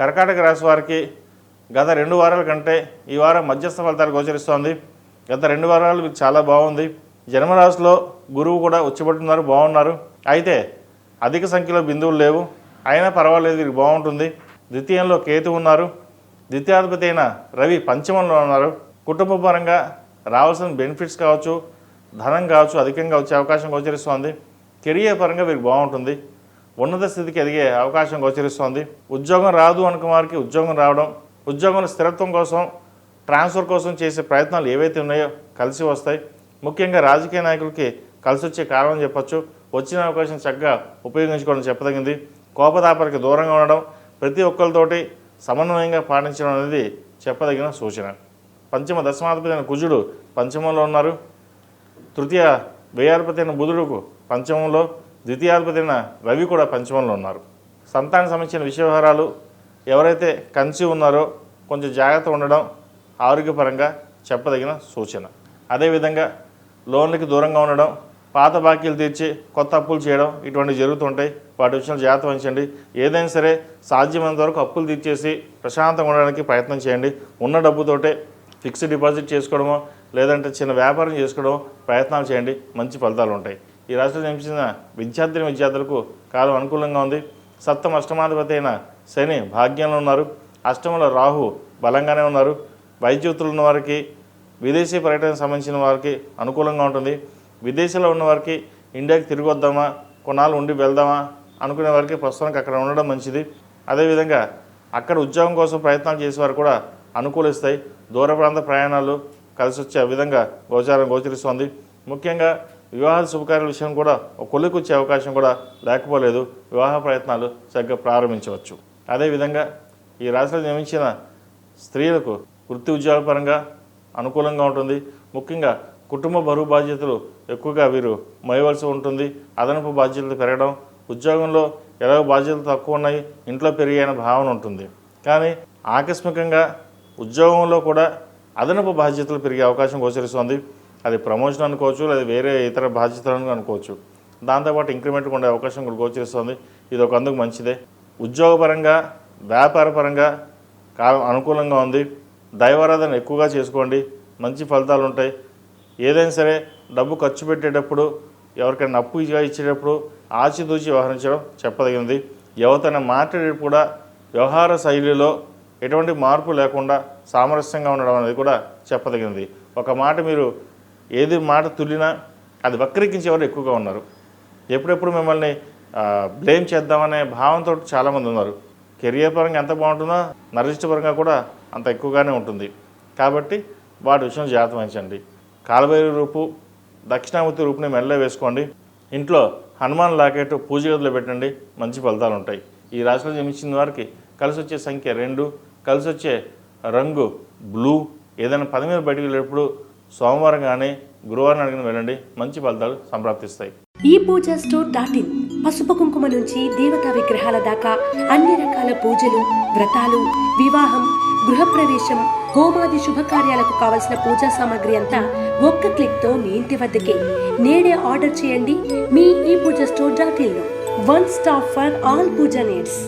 కర్కాటక రాశి వారికి గత రెండు వారాల కంటే ఈ వారం మధ్యస్థ ఫలితాలు గోచరిస్తోంది. గత రెండు వారాలు మీకు చాలా బాగుంది. జన్మరాశిలో గురువు కూడా ఉచ్చబడుతున్నారు బాగున్నారు. అయితే అధిక సంఖ్యలో బిందువులు లేవు. అయినా పర్వాలేదు వీరికి బాగుంటుంది. ద్వితీయంలో కేతు ఉన్నారు. ద్వితీయాధిపతి అయిన రవి పంచమంలో ఉన్నారు. కుటుంబ పరంగా రావాల్సిన బెనిఫిట్స్ కావచ్చు ధనం కావచ్చు అధికంగా వచ్చే అవకాశం గోచరిస్తోంది. కెరియర్ పరంగా వీరికి బాగుంటుంది. ఉన్నత స్థితికి ఎదిగే అవకాశం గోచరిస్తోంది. ఉద్యోగం రాదు అనుకున్న వారికి ఉద్యోగం రావడం ఉద్యోగంలో స్థిరత్వం కోసం ట్రాన్స్ఫర్ కోసం చేసే ప్రయత్నాలు ఏవైతే ఉన్నాయో కలిసి వస్తాయి. ముఖ్యంగా రాజకీయ నాయకులకి కలిసి వచ్చే కారణం చెప్పచ్చు. వచ్చిన అవకాశం చక్కగా ఉపయోగించుకోవడం చెప్పదగింది. కోపతాపరికి దూరంగా ఉండడం ప్రతి ఒక్కరితోటి సమన్వయంగా పాటించడం అనేది చెప్పదగిన సూచన. పంచమ దశమాధిపతి అయిన కుజుడు పంచమంలో ఉన్నారు. తృతీయ వ్యయాధిపతి అయిన బుధుడుకు పంచమంలో ద్వితీయాధిపతిన రవి కూడా పంచమంలో ఉన్నారు. సంతాన సంబంధించిన విషయ ఎవరైతే కంచి ఉన్నారో కొంచెం జాగ్రత్త ఉండడం ఆరోగ్యపరంగా చెప్పదగిన సూచన. అదేవిధంగా లోన్లకి దూరంగా ఉండడం పాత బాకీలు తీర్చి కొత్త అప్పులు చేయడం ఇటువంటివి జరుగుతుంటాయి. వాటి విషయంలో జాగ్రత్త వహించండి. ఏదైనా సరే సాధ్యమైనంత వరకు అప్పులు తీర్చేసి ప్రశాంతంగా ఉండడానికి ప్రయత్నం చేయండి. ఉన్న డబ్బుతోటే ఫిక్స్డ్ డిపాజిట్ చేసుకోవడమో లేదంటే చిన్న వ్యాపారం చేసుకోవడమో ప్రయత్నాలు చేయండి. మంచి ఫలితాలు ఉంటాయి. ఈ రాష్ట్రంలో జన్మించిన విద్యార్థిని విద్యార్థులకు కాలం అనుకూలంగా ఉంది. సప్తమ అష్టమాధిపతి అయిన శని భాగ్యంలో ఉన్నారు. అష్టమంలో రాహు బలంగానే ఉన్నారు. వైద్యుతులు ఉన్న వారికి విదేశీ పర్యటనకు సంబంధించిన వారికి అనుకూలంగా ఉంటుంది. విదేశంలో ఉన్న వారికి ఇండియాకి తిరిగి వద్దామా కొన్నాళ్ళు ఉండి వెళ్దామా అనుకునే వారికి ప్రస్తుతానికి అక్కడ ఉండడం మంచిది. అదేవిధంగా అక్కడ ఉద్యోగం కోసం ప్రయత్నాలు చేసేవారు కూడా అనుకూలిస్తాయి. దూర ప్రాంత ప్రయాణాలు కలిసి వచ్చే విధంగా గోచారం గోచరిస్తోంది. ముఖ్యంగా వివాహ శుభకార్యాల విషయం కూడా కొలికొచ్చే అవకాశం కూడా లేకపోలేదు. వివాహ ప్రయత్నాలు సరిగ్గా ప్రారంభించవచ్చు. అదేవిధంగా ఈ రాశిలో నియమించిన స్త్రీలకు వృత్తి ఉద్యోగ పరంగా అనుకూలంగా ఉంటుంది. ముఖ్యంగా కుటుంబ బరువు బాధ్యతలు ఎక్కువగా వీరు మోయవలసి ఉంటుంది. అదనపు బాధ్యతలు పెరగడం ఉద్యోగంలో ఎలాగో బాధ్యతలు తక్కువ ఉన్నాయి ఇంట్లో పెరిగాయన భావన ఉంటుంది. కానీ ఆకస్మికంగా ఉద్యోగంలో కూడా అదనపు బాధ్యతలు పెరిగే అవకాశం గోచరిస్తుంది. అది ప్రమోషన్ అనుకోవచ్చు లేదా వేరే ఇతర బాధ్యతలను అనుకోవచ్చు. దాంతోపాటు ఇంక్రిమెంట్ ఉండే అవకాశం కూడా గోచరిస్తుంది ఇది ఒక అందుకు మంచిదే. ఉద్యోగపరంగా వ్యాపారపరంగా కాలం అనుకూలంగా ఉంది. దైవారాధన ఎక్కువగా చేసుకోండి. మంచి ఫలితాలు ఉంటాయి. ఏదైనా సరే డబ్బు ఖర్చు పెట్టేటప్పుడు ఎవరికైనా అప్పు ఇచ్చేటప్పుడు ఆచితూచి వ్యవహరించడం చెప్పదగినది. ఎవరితోనే మాట్లాడేటప్పుడు కూడా వ్యవహార శైలిలో ఎటువంటి మార్పు లేకుండా సామరస్యంగా ఉండడం అనేది కూడా చెప్పదగినది. ఒక మాట మీరు ఏది మాట తుల్లినా అది వక్రీకరించేవారు ఎక్కువగా ఉన్నారు. ఎప్పుడెప్పుడు మిమ్మల్ని బ్లేమ్ చేద్దామనే భావంతో చాలామంది ఉన్నారు. కెరియర్ పరంగా ఎంత బాగుంటుందో నరిష్ట పరంగా కూడా అంత ఎక్కువగానే ఉంటుంది. కాబట్టి వాటి విషయం జాగ్రత్త వహించండి. కాలభైరవ రూపు దక్షిణామూర్తి రూపుని మెల్ల వేసుకోండి. ఇంట్లో హనుమాన్ లాకెట్ పూజ గదిలో పెట్టండి. మంచి ఫలితాలు ఉంటాయి. ఈ రాశిలో జన్మించిన వారికి కలిసి వచ్చే సంఖ్య రెండు. కలిసి వచ్చే రంగు బ్లూ. ఏదైనా పని మీద బయటకు వెళ్ళేటప్పుడు సోమవారం కానీ గురువారం అడిగిన వెళ్ళండి. మంచి ఫలితాలు సంప్రాప్తిస్తాయి. ఈ పూజా స్టోర్ డాట్ ఇన్. పసుపు కుంకుమ నుంచి దేవతా విగ్రహాల దాకా అన్ని రకాల పూజలు వ్రతాలు వివాహం గృహప్రవేశం హోమాది శుభకార్యాలకు కావలసిన పూజా సామాగ్రి అంతా ఒక్క క్లిక్తో మీ ఇంటి వద్దకే. నేడే ఆర్డర్ చేయండి మీ ఈ Pooja store dot ఇన్లో one stop for all pooja needs.